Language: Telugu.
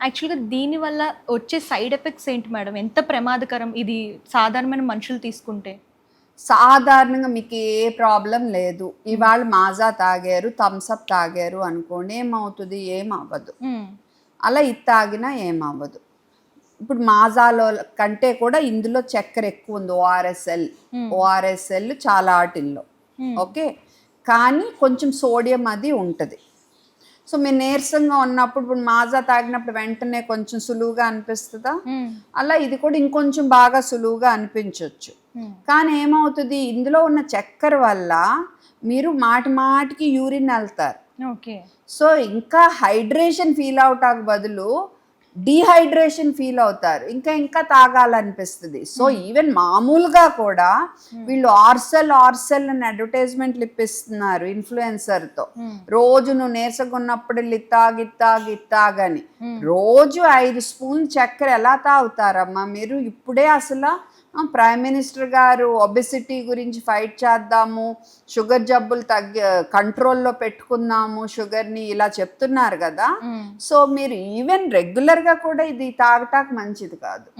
యాక్చువల్గా దీనివల్ల వచ్చే సైడ్ ఎఫెక్ట్స్ ఏంటి మేడం? ఎంత ప్రమాదకరం ఇది సాధారణమైన మనుషులు తీసుకుంటే? సాధారణంగా మీకు ఏ ప్రాబ్లం లేదు. ఇవాళ మాజా తాగారు థమ్స్అప్ తాగారు అనుకోండి ఏమవుతుంది? ఏమవ్వదు. అలా ఇది తాగినా ఏమవ్వదు. ఇప్పుడు మాజాలో కంటే కూడా ఇందులో చక్కెర ఎక్కువ ఉంది ఓఆర్ఎస్ఎల్ ఓఆర్ఎస్ఎల్ చాలా వాటిల్లో ఓకే? కానీ కొంచెం సోడియం అది ఉంటుంది. సో మీరు నీరసంగా ఉన్నప్పుడు ఇప్పుడు మాజా తాగినప్పుడు వెంటనే కొంచెం సులువుగా అనిపిస్తుందా? మ్మ్. అలా ఇది కూడా ఇంకొంచెం బాగా సులువుగా అనిపించవచ్చు మ్మ్. కానీ ఏమవుతుంది? ఇందులో ఉన్న చక్కెర వల్ల మీరు మాటి మాటికి యూరిన్ వెళ్తారు ఓకే. సో ఇంకా హైడ్రేషన్ ఫీల్ అవటానికి బదులు డీహైడ్రేషన్ ఫీల్ అవుతారు. ఇంకా ఇంకా తాగాలనిపిస్తుంది. సో ఈవెన్ మామూలుగా కూడా వీళ్ళు ఆర్సెల్ ఆర్సెల్ అని అడ్వర్టైజ్మెంట్లు ఇప్పిస్తున్నారు ఇన్ఫ్లుయెన్సర్తో. మ్మ్. రోజు నువ్వు నీరసంగా ఉన్నప్పుడు ఇత్తాగి ఇత్తాగి ఇత్తాగని రోజు ఐదు స్పూన్ చక్కెర ఎలా తాగుతారమ్మా మీరు? ఇప్పుడే అసలు ప్రైమ్ మినిస్టర్ గారు ఒబెసిటీ గురించి ఫైట్ చేద్దాము షుగర్ జబ్బులు తగ్గి కంట్రోల్లో పెట్టుకుందాము షుగర్ని ఇలా చెప్తున్నారు కదా. సో మీరు ఈవెన్ రెగ్యులర్గా కూడా ఇది తాగటానికి మంచిది కాదు.